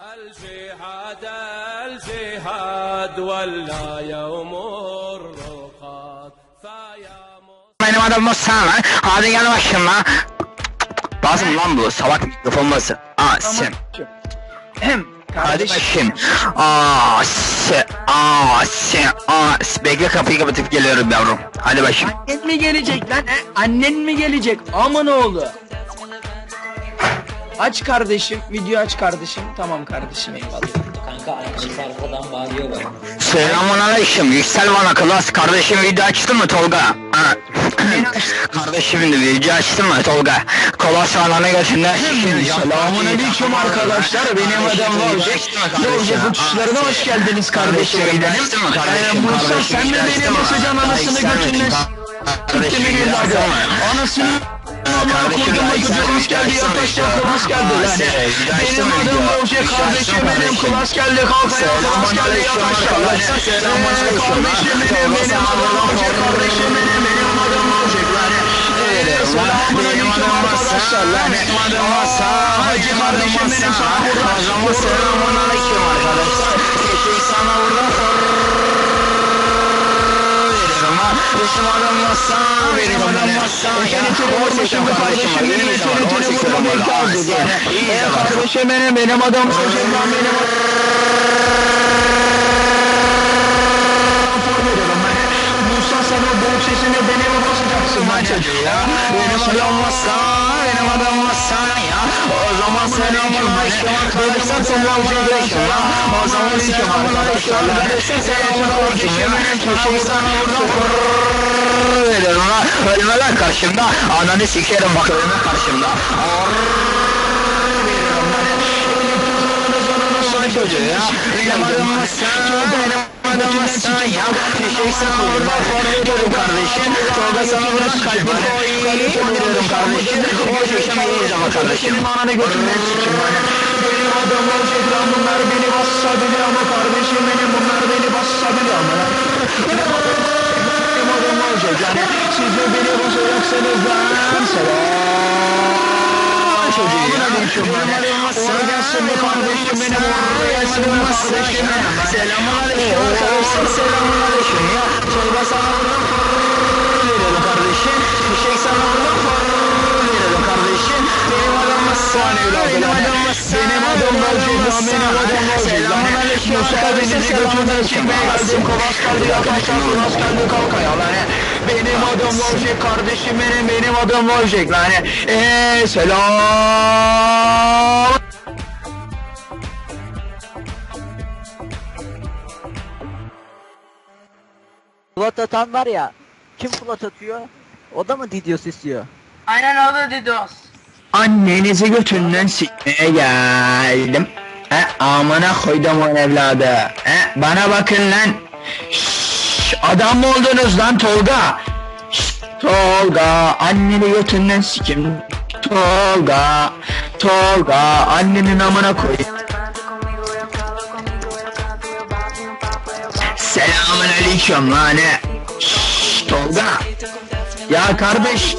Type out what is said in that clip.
الجهاد الجهاد ولا يوم الرقاد فيا مصطفى Benim adım Musa lan. Hadi gel bakayım lan. Lazım lan bu salak mikrofon bası. Aa sen. Hem Hadi kardeşim. bakayım. Aa sen. Aa sen. Aa sen. Bekle kapıyı kapatıp geliyorum yavrum. Hadi bakayım. Annen mi gelecek lan? he? Annen mi gelecek? Aman oğlu. Aç kardeşim. Video aç kardeşim. Tamam kardeşim eyvallah. Kanka annesi arkadan bağırıyor bak. Selamun aleyküm. Yüksel bana klas. Kardeşim video açtın mı Tolga? Ha. Kardeşim de video açtın mı Tolga? Klas ananı götünden Selamun aleyküm arkadaşlar. Benim adım Volcek. Volcek uçuşlarına hoş geldiniz kardeşim benim. Ee, Musa sen de beni basacaksın anasını götünden. Evladı? Anasını Amına koyduğuma çocuğum hoş geldi yataş yapmamız geldi lan. Benim adım Volcek kardeşim benim klas geldi kalk ayağa klas geldi yataş yapmamız Kardeşim benim benim adım Volcek kardeşim benim benim adım Volcek lan. Selamun aleyküm arkadaşlar lan. Aa, Hacı kardeşim benim sana burada. Selamun aleyküm arkadaşlar. Eşek sana burada veririm ha. Benim. Seni çok vurmuşum be kardeşim benim seni seni vurmam imkansız yani. Ee, kardeşim benim benim Volcek lan benim Musa ya? Benim adım Hasan, benim adım Hasan ya. O zaman selamun aleyküm arkadaşlar. Selamun aleyküm ya. O zaman selamun aleyküm arkadaşlar. Selamun aleyküm ya. Eşek sana burada veririm ha. Ölme lan karşımda. Ananı sikerim bak ölme karşımda. veririm lan. Sana çocuğu ya. Benim adım Hasan, benim ya. Eşek sana burada veririm kardeşim. Tolga sana burada kalbini koyuyorum kardeşim. O şişemeyiz ama kardeşim. Senin ananı götünden sikim lan. Benim adım Volcek lan bunlar beni bassa bile ama kardeşim benim bunlar beni bassa bile ama. Benim adım Volcek yani siz de beni basacaksınız lan. Selam çocuğu ya. Gelsin be kardeşim benim oraya kardeşim benim. Selamun aleyküm. Selamun aleyküm ya. Tolga sana buradan verelim kardeşim. Eşek sana buradan verelim kardeşim. Benim adım Hasan evladım. Benim adım Hasan. Benim adım lan. Selamun aleyküm Musa beni götünden sikmeye geldim. Kolas geldi yaklaşan kolas geldi kalk ayağa lan. Benim adım Volcek kardeşim benim benim adım Volcek lan. Eee selam. Flat atan var ya. Kim flat atıyor? O da mı Didios istiyor? Aynen o da Didos. Annenizi götünden sikmeye geldim. He amına koydum on evladı. He bana bakın lan. Şşş, adam mı oldunuz lan Tolga? Tolga anneni götünden sikim. Tolga, Tolga annenin amına koy. Selamun aleyküm lan he. Şşş, Tolga. Ya kardeş.